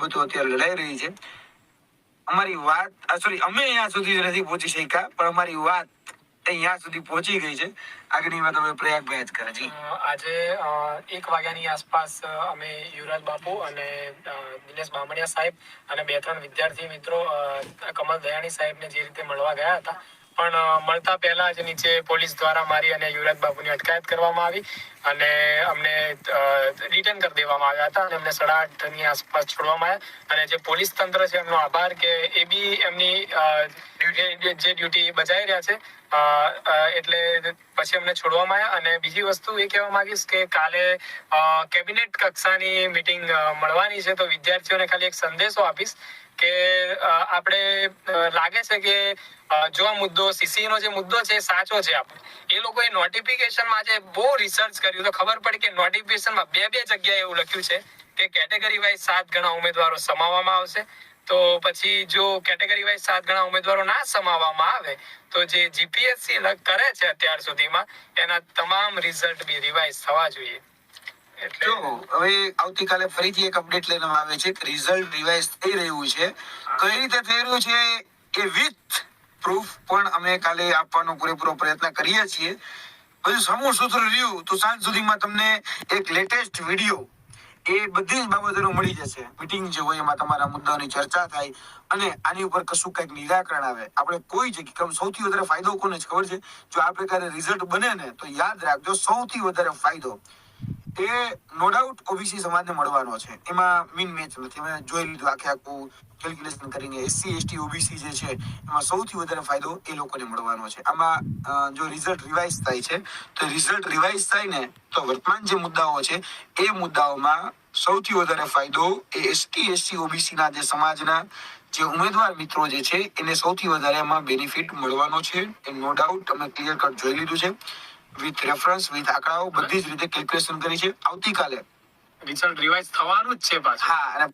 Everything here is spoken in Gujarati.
બાબતો અત્યારે લડાઈ રહી છે. અમારી વાત સોરી અમે અહીંયા સુધી નથી પહોંચી શક્યા, પણ અમારી વાત અહીંયા સુધી પહોંચી ગઈ છે. આગળની વાત અમે પ્રયાગભાઈ જ કરે. જી. આજે એક વાગ્યાની આસપાસ અમે યુવરાજ બાપુ અને દિનેશ બામણિયા સાહેબ અને બે ત્રણ વિદ્યાર્થી મિત્રો કમલ દયાણી સાહેબને જે રીતે મળવા ગયા હતા પણ મળતા પહેલા જ નીચે પોલીસ દ્વારા મારી અને યુવરાજ બાબુની અટકાયત કરવામાં આવી અને અમને રિટર્ન કરી દેવામાં આવ્યા હતા અને અમને સાડા આઠની આસપાસ છોડવામાં આવ્યા અને જે પોલીસ તંત્ર છે એમનો આભાર કે એ બી એમની જે ડ્યુટી બજાવી રહ્યા છે એટલે પછી અમને છોડવામાં આવ્યા અને બીજી વસ્તુ એ કહેવા માંગીશ કે કાલે કેબિનેટ કક્ષાની મીટિંગ મળવાની છે તો વિદ્યાર્થીઓને ખાલી એક સંદેશો આપીશ કે આપણે લાગે છે કે જો આ મુદ્દો સીસી નો જે મુદ્દો છે સાચો છે આપણે. એ લોકોએ નોટિફિકેશનમાં આજે બહુ રિસર્ચ કર્યું તો ખબર પડી કે નોટિફિકેશનમાં બે બે જગ્યાએ એવું લખ્યું છે કે કેટેગરી વાઇઝ સાત ગણા ઉમેદવારો સમાવવામાં આવશે. તો પછી જો કેટેગરી વાઇઝ સાત ગણા ઉમેદવારો ના સમાવવામાં આવે તો જે જીપીએસસી કરે છે અત્યાર સુધીમાં એના તમામ રિઝલ્ટ બી રિવાઇઝ થવા જોઈએ. જો હવે આવતીકાલે ફરીથી એક અપડેટ લઈને આવે છે કે રિઝલ્ટ રિવાઇઝ થઈ રહ્યું છે. કઈ રીતે થઈ રહ્યું છે એ વિથ પ્રૂફ પણ અમે કાલે આપવાનો પૂરેપૂરો પ્રયત્ન કરીએ છીએ. બધું સમૂહ સૂત્ર રહ્યું તો સાંજ સુધીમાં તમને એક લેટેસ્ટ વીડિયો એ બધી જ બાબતોનું મળી જશે. મીટિંગ જે હોય એમાં તમારા મુદ્દાઓની ચર્ચા થાય અને આની ઉપર કશું કંઈક નિરાકરણ આવે. આપણે કોઈ જગ્યાએ સૌથી વધારે ફાયદો કોને છે ખબર છે? જો આ પ્રકારે રિઝલ્ટ બને ને તો યાદ રાખજો સૌથી વધારે ફાયદો. એ નો ડાઉટ ઓબીસી સમાજને મળવાનો છે. એમાં મીન મેચ નથી. અમે જોઈ લીધું આખે આખું કેલ્ક્યુલેશન કરીને એસસી એસટી ઓબીસી જે છે, એમાં સૌથી વધારે ફાયદો એ લોકોને મળવાનો છે. આમાં જો રિઝલ્ટ રિવાઇઝ થાય છે, તો રિઝલ્ટ રિવાઇઝ થાય ને તો વર્તમાન જે મુદ્દાઓ છે, એ મુદ્દાઓમાં સૌથી વધારે ફાયદો એ એસટી એસસી ઓબીસીના જે સમાજના જે ઉમેદવાર મિત્રો જે છે, એને સૌથી વધારે એમાં બેનિફિટ મળવાનો છે. એ નો ડાઉટ અમે ક્લિયર કટ જોઈ લીધું છે. વિથ રેફરન્સ વિથ આંકડાઓ બધી જ રીતે કેલ્ક્યુલેશન કરી છે. આવતીકાલે. રિઝલ્ટ રિવાઇઝ થવાનું જ છે પાછું. હા અને